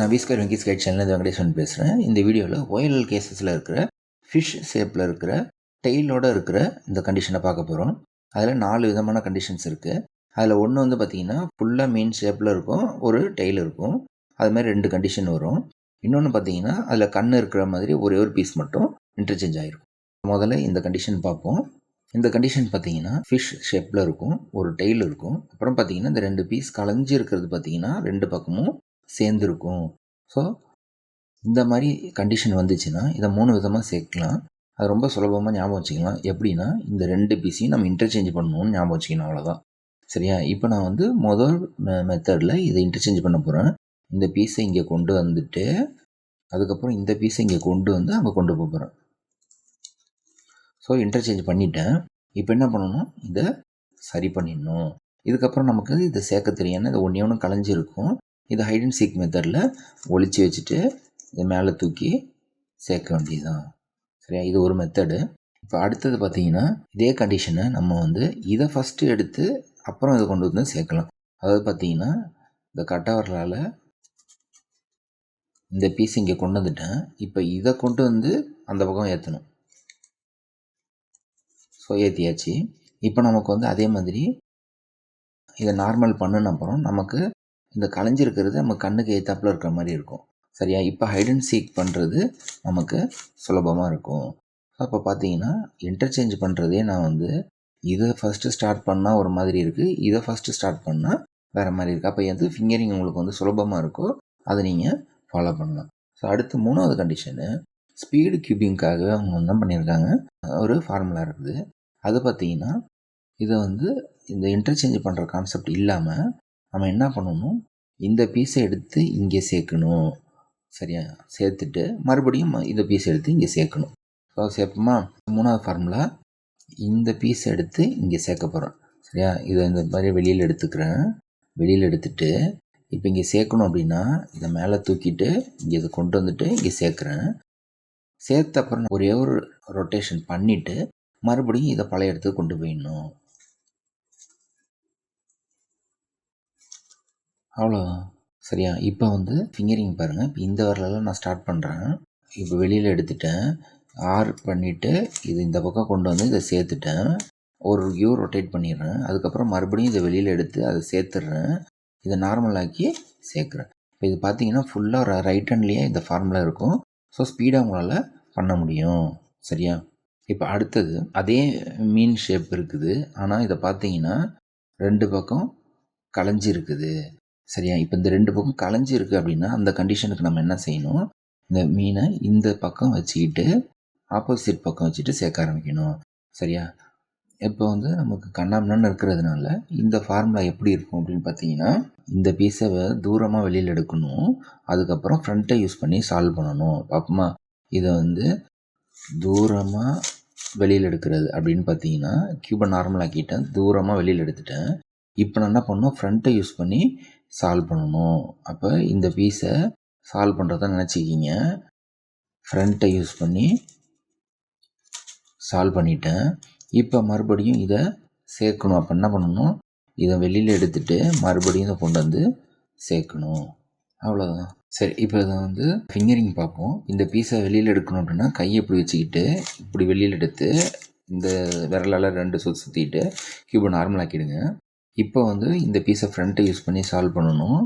நான் வீஸ்கர் வெங்கி ஸ்கைட் சேனல் வெங்கடேஸ்வரன் பேசுகிறேன் இந்த வீடியோவில் ஓஎல்எல் கேசஸில் இருக்கிற ஃபிஷ் ஷேப்பில் இருக்கிற டெய்லோடு இருக்கிற இந்த கண்டிஷனை பார்க்க போகிறோம் அதில் நாலு விதமான கண்டிஷன்ஸ் இருக்குது அதில் ஒன்று வந்து பார்த்திங்கன்னா ஃபுல்லாக மீன் ஷேப்பில் இருக்கும் ஒரு டெய்ல் இருக்கும். அது மாதிரி ரெண்டு கண்டிஷன் வரும். இன்னொன்று பார்த்தீங்கன்னா அதில் கண் இருக்கிற மாதிரி ஒரே ஒரு பீஸ் மட்டும் இன்டர்ச்சேஞ்ச் ஆகிருக்கும் முதல்ல இந்த கண்டிஷன் பார்ப்போம். இந்த கண்டிஷன் பார்த்தீங்கன்னா ஃபிஷ் ஷேப்பில் இருக்கும் ஒரு டெய்ல் இருக்கும். அப்புறம் பார்த்தீங்கன்னா இந்த ரெண்டு பீஸ் கலைஞ்சி இருக்கிறது பார்த்தீங்கன்னா ரெண்டு பக்கமும் சேர்ந்துருக்கும். ஸோ இந்த மாதிரி கண்டிஷன் வந்துச்சுன்னா இதை மூணு விதமாக சேர்க்கலாம். அது ரொம்ப சுலபமாக ஞாபகம் வச்சுக்கலாம். எப்படின்னா இந்த ரெண்டு பீஸையும் நம்ம இன்டர்சேஞ்ச் பண்ணணும்னு ஞாபகம் வச்சுக்கணும் அவ்வளோதான் சரியா? இப்போ நான் வந்து முதல் மெத்தடில் இதை இன்டர்சேஞ்ச் பண்ண போகிறேன் இந்த பீஸை இங்கே கொண்டு வந்துட்டு அதுக்கப்புறம் இந்த பீஸை இங்கே கொண்டு வந்து அங்கே கொண்டு போக போகிறேன் ஸோ இன்டர்சேஞ்ச் பண்ணிட்டேன். இப்போ என்ன பண்ணணும்? இதை சரி பண்ணிடணும். இதுக்கப்புறம் நமக்கு இதை சேர்க்க தெரியாமல் இது ஒன்றே ஒன்று கலைஞ்சிருக்கும். இதை ஹைட் அண்ட் சீக் மெத்தடில் ஒழிச்சு வச்சுட்டு இதை மேலே தூக்கி சேர்க்க வேண்டியதுதான். சரியா? இது ஒரு மெத்தடு இப்போ அடுத்தது பார்த்தீங்கன்னா இதே கண்டிஷனை நம்ம வந்து இதை ஃபஸ்ட்டு எடுத்து அப்புறம் இதை கொண்டு வந்து சேர்க்கலாம். அதாவது பார்த்தீங்கன்னா இந்த கட்டவரலால் இந்த பீஸ் இங்கே கொண்டு வந்துட்டேன். இப்போ இதை கொண்டு வந்து அந்த பக்கம் ஏற்றணும் ஸோ ஏற்றியாச்சு இப்போ நமக்கு வந்து அதே மாதிரி இதை நார்மல் பண்ணின அப்புறம் நமக்கு இந்த கலைஞ்சிருக்கிறது நம்ம கண்ணுக்கு ஏத்தாப்பில் இருக்கிற மாதிரி இருக்கும். சரியா? இப்போ ஹைட் அண்ட் சீக் பண்ணுறது நமக்கு சுலபமாக இருக்கும். அப்போ பார்த்தீங்கன்னா இன்டர்சேஞ்ச் பண்ணுறதே நான் வந்து இதை ஃபஸ்ட்டு ஸ்டார்ட் பண்ணால் ஒரு மாதிரி இருக்குது இதை ஃபஸ்ட்டு ஸ்டார்ட் பண்ணால் வேறு மாதிரி இருக்குது அப்போ எது ஃபிங்கரிங் உங்களுக்கு வந்து சுலபமாக இருக்கோ அதை நீங்கள் ஃபாலோ பண்ணலாம். ஸோ அடுத்து மூணாவது கண்டிஷனு ஸ்பீடு கியூபிங்க்காக அவங்க என்ன பண்ணியிருக்காங்க ஒரு ஃபார்முலா இருக்குது. அது பார்த்தீங்கன்னா இதை வந்து இந்த இன்டர்சேஞ்ச் பண்ணுற கான்செப்ட் இல்லாமல் நம்ம என்ன பண்ணணும்? இந்த பீஸை எடுத்து இங்கே சேர்க்கணும். சரியா? சேர்த்துட்டு மறுபடியும் இந்த பீஸ் எடுத்து இங்கே சேர்க்கணும். ஸோ சேர்ப்போமா? மூணாவது ஃபார்முலா இந்த பீஸ் எடுத்து இங்கே சேர்க்க போகிறோம் சரியா? இதை இந்த மாதிரி வெளியில் எடுத்துக்கிறேன். வெளியில் எடுத்துட்டு இப்போ இங்கே சேர்க்கணும் அப்படின்னா இதை மேலே தூக்கிட்டு இங்கே இதை கொண்டு வந்துட்டு இங்கே சேர்க்குறேன். சேர்த்த அப்புறம் ஒரே ஒரு ரொட்டேஷன் பண்ணிவிட்டு மறுபடியும் இதை பழைய இடத்துக்கு கொண்டு போயிடணும். அவ்வளோதான் சரியா? இப்போ வந்து ஃபிங்கரிங் பாருங்கள் இப்போ இந்த வரலாம் நான் ஸ்டார்ட் பண்ணுறேன் இப்போ வெளியில் எடுத்துட்டேன். ஆர் பண்ணிவிட்டு இது இந்த பக்கம் கொண்டு வந்து இதை சேர்த்துட்டேன். ஒரு கியூ ரொட்டேட் பண்ணிடுறேன். அதுக்கப்புறம் மறுபடியும் இதை வெளியில் எடுத்து அதை சேர்த்துட்றேன். இதை நார்மலாக்கி சேர்க்குறேன். இப்போ இது பார்த்தீங்கன்னா ஃபுல்லாக ரைட் ஹேண்ட்லேயே இந்த ஃபார்முலா இருக்கும். ஸோ ஸ்பீடாக உங்களால் பண்ண முடியும். சரியா? இப்போ அடுத்தது அதே மீன் ஷேப் இருக்குது. ஆனால் இதை பார்த்தீங்கன்னா ரெண்டு பக்கம் களைஞ்சி இருக்குது சரியா? இப்போ இந்த ரெண்டு பக்கம் களைஞ்சி இருக்குது அப்படின்னா அந்த கண்டிஷனுக்கு நம்ம என்ன செய்யணும்? இந்த மீனை இந்த பக்கம் வச்சுக்கிட்டு ஆப்போசிட் பக்கம் வச்சுட்டு சேர்க்க ஆரம்பிக்கணும். சரியா? இப்போ வந்து நமக்கு கண்ணாமண்ணு இருக்கிறதுனால இந்த ஃபார்முலா எப்படி இருக்கும் அப்படின்னு பார்த்தீங்கன்னா இந்த பீஸை தூரமாக வெளியில் எடுக்கணும். அதுக்கப்புறம் ஃப்ரண்ட்டை யூஸ் பண்ணி சால்வ் பண்ணணும். பாப்பமா? இதை வந்து தூரமாக வெளியில் எடுக்கிறது அப்படின்னு பார்த்தீங்கன்னா கியூபை நார்மலாக்கிட்டேன் தூரமாக வெளியில் எடுத்துட்டேன். இப்போ நான் என்ன பண்ணணும்? ஃப்ரண்ட்டை யூஸ் பண்ணி சால்வ் பண்ணணும். அப்போ இந்த பீஸை சால்வ் பண்ணுறத நினச்சிக்கிங்க. ஃப்ரண்ட்டை யூஸ் பண்ணி சால்வ் பண்ணிட்டேன். இப்போ மறுபடியும் இதை சேர்க்கணும். அப்போ என்ன பண்ணணும்? இதை வெளியில் எடுத்துகிட்டு மறுபடியும் இதை கொண்டு வந்து சேர்க்கணும். அவ்வளோதான் சரி இப்போ இதை வந்து ஃபிங்கரிங் பார்ப்போம். இந்த பீஸை வெளியில் எடுக்கணும் அப்படின்னா கையை இப்படி வச்சுக்கிட்டு இப்படி வெளியில் எடுத்து இந்த விரலால் ரெண்டு சுற்றி சுற்றிட்டு கியூபை நார்மல் ஆக்கிடுங்க. இப்போ வந்து இந்த பீஸை ஃப்ரண்ட்டை யூஸ் பண்ணி சால்வ் பண்ணணும்.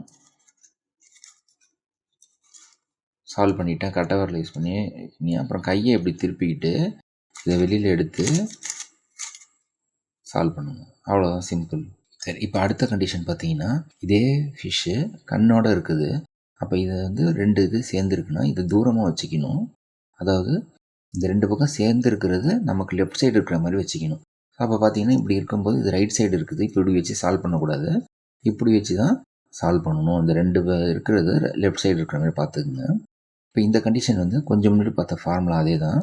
சால்வ் பண்ணிவிட்டேன் கட்டவரில் யூஸ் பண்ணி அப்புறம் கையை இப்படி திருப்பிக்கிட்டு இதை வெளியில் எடுத்து சால்வ் பண்ணணும். அவ்வளோதான் சிம்பிள் சரி இப்போ அடுத்த கண்டிஷன் பார்த்தீங்கன்னா இதே ஃபிஷ்ஷு கண்ணோட இருக்குது. அப்போ இதை வந்து ரெண்டு இது சேர்ந்துருக்குன்னா இதை தூரமாக வச்சுக்கணும். அதாவது இந்த ரெண்டு பக்கம் சேர்ந்துருக்கிறது நமக்கு லெஃப்ட் சைடு இருக்கிற மாதிரி வச்சுக்கணும். அப்போ பார்த்தீங்கன்னா இப்படி இருக்கும்போது இது ரைட் சைடு இருக்குது. இப்படி வச்சு சால்வ் பண்ணக்கூடாது. இப்படி வச்சு தான் சால்வ் பண்ணணும். இந்த ரெண்டு இருக்கிறது லெஃப்ட் சைடு இருக்கிற மாதிரி பார்த்துக்குங்க இப்போ இந்த கண்டிஷன் வந்து கொஞ்சம் முன்னாடி பார்த்த ஃபார்முலா அதே தான்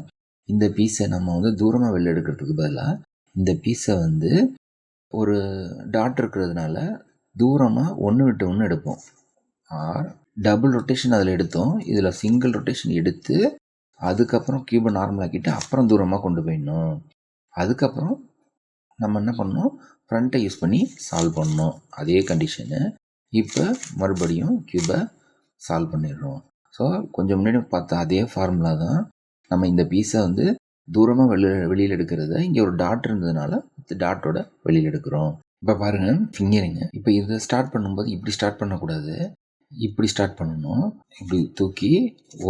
இந்த பீஸை நம்ம வந்து தூரமாக வெளில எடுக்கிறதுக்கு பதிலாக இந்த பீஸை வந்து ஒரு டாட் இருக்கிறதுனால தூரமாக ஒன்று விட்டு ஒன்று எடுப்போம். ஆர் டபுள் ரொட்டேஷன் அதில் எடுத்தோம். இதில் சிங்கிள் ரொட்டேஷன் எடுத்து அதுக்கப்புறம் கியூபை நார்மலாக்கிட்டு அப்புறம் தூரமாக கொண்டு போயிடணும். அதுக்கப்புறம் நம்ம என்ன பண்ணோம் ஃப்ரண்ட்டை யூஸ் பண்ணி சால்வ் பண்ணோம் அதே கண்டிஷனு இப்போ மறுபடியும் கியூபை சால்வ் பண்ணிடுறோம். ஸோ கொஞ்சம் முன்னாடி பார்த்த அதே ஃபார்முலா தான் நம்ம இந்த பீஸை வந்து தூரமாக வெளியில் வெளியில் எடுக்கிறத இங்கே ஒரு டாட் இருந்ததுனால இந்த டாட்டோட வெளியில் எடுக்கிறோம். இப்போ பாருங்கள் ஃபிங்கரிங்க இப்போ இதை ஸ்டார்ட் பண்ணும்போது இப்படி ஸ்டார்ட் பண்ணக்கூடாது. இப்படி ஸ்டார்ட் பண்ணணும். இப்படி தூக்கி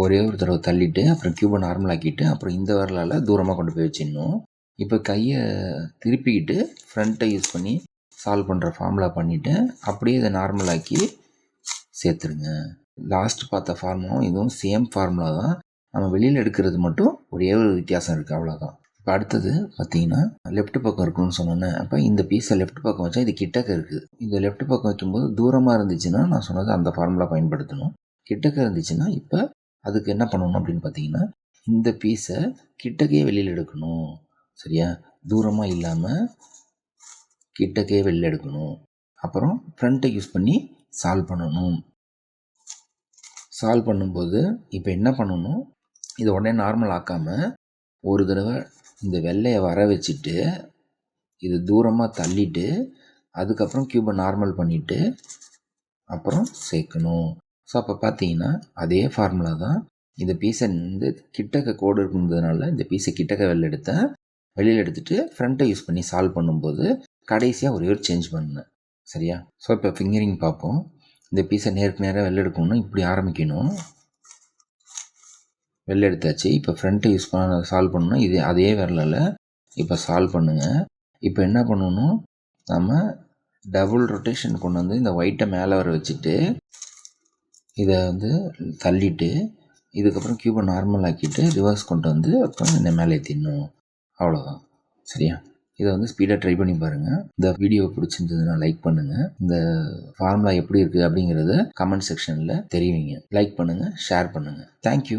ஒரே ஒரு தடவை தள்ளிட்டு அப்புறம் கியூபை நார்மல் ஆக்கிட்டு அப்புறம் இந்த வரலால் தூரமாக கொண்டு போய் வச்சிடணும். இப்போ கையை திருப்பிக்கிட்டு ஃப்ரண்ட்டை யூஸ் பண்ணி சால்வ் பண்ணுற ஃபார்முலா பண்ணிவிட்டு அப்படியே இதை நார்மலாக்கி சேர்த்துருங்க. லாஸ்ட் பார்த்த ஃபார்முலாவும் இதுவும் சேம் ஃபார்முலா தான். நம்ம வெளியில் எடுக்கிறது மட்டும் ஒரே ஒரு வித்தியாசம் இருக்குது அவ்வளோதான் இப்போ அடுத்தது பார்த்தீங்கன்னா லெஃப்ட் பக்கம் இருக்குன்னு சொன்னேன்னே அப்போ இந்த பீஸை லெஃப்ட் பக்கம் வச்சா இது கிட்டக்க இருக்குது இந்த லெஃப்ட் பக்கம் வைக்கும்போது தூரமாக இருந்துச்சுன்னா நான் சொன்னது அந்த ஃபார்முலா பயன்படுத்தணும். கிட்டக்க இருந்துச்சுன்னா இப்போ அதுக்கு என்ன பண்ணணும் அப்படின்னு பார்த்தீங்கன்னா இந்த பீஸை கிட்டக்கே வெளியில் எடுக்கணும். சரியா? தூரமாக இல்லாமல் கிட்டக்கே வெளில எடுக்கணும். அப்புறம் ஃப்ரண்ட்டை யூஸ் பண்ணி சால்வ் பண்ணணும். சால்வ் பண்ணும்போது இப்போ என்ன பண்ணணும்? இதை உடனே நார்மல் ஆக்காமல் ஒரு தடவை இந்த வெள்ளையை வர வச்சுட்டு இது தூரமாக தள்ளிட்டு அதுக்கப்புறம் க்யூபை நார்மல் பண்ணிவிட்டு அப்புறம் சேர்க்கணும். ஸோ அப்போ பார்த்தீங்கன்னா அதே ஃபார்முலா தான். இந்த பீஸை வந்து கிட்டக்க கோடு இருந்ததுனால இந்த பீஸை கிட்டக்க வெளில எடுத்தேன் வெளியில் எடுத்துகிட்டு ஃப்ரண்ட்டை யூஸ் பண்ணி சால்வ் பண்ணும்போது கடைசியாக ஒரே ஒரு சேஞ்ச் பண்ணேன் சரியா? ஸோ இப்போ ஃபிங்கரிங் பார்ப்போம். இந்த பீஸை நேருக்கு நேராக வெளில எடுக்கணும்னா இப்படி ஆரம்பிக்கணும். வெளில எடுத்தாச்சு. இப்போ ஃப்ரண்ட்டை யூஸ் பண்ண சால்வ் பண்ணணும் இது அதே விரலில் இப்போ சால்வ் பண்ணுங்கள் இப்போ என்ன பண்ணணும்? நம்ம டபுள் ரொட்டேஷன் கொண்டு வந்து இந்த ஒயிட்டை மேலே வர வச்சுட்டு இதை வந்து தள்ளிட்டு இதுக்கப்புறம் க்யூபை நார்மல் ஆக்கிட்டு ரிவர்ஸ் கொண்டு வந்து அப்புறம் இந்த மேலே ஏற்றிடணும் அவ்வளோதான் சரியா? இதை வந்து ஸ்பீடாக ட்ரை பண்ணி பாருங்கள் இந்த வீடியோ பிடிச்சிருந்ததுன்னா லைக் பண்ணுங்கள் இந்த ஃபார்முலா எப்படி இருக்குது அப்படிங்கிறத கமெண்ட் செக்ஷனில் தெரிவிங்க. லைக் பண்ணுங்கள் ஷேர் பண்ணுங்கள் தேங்க்யூ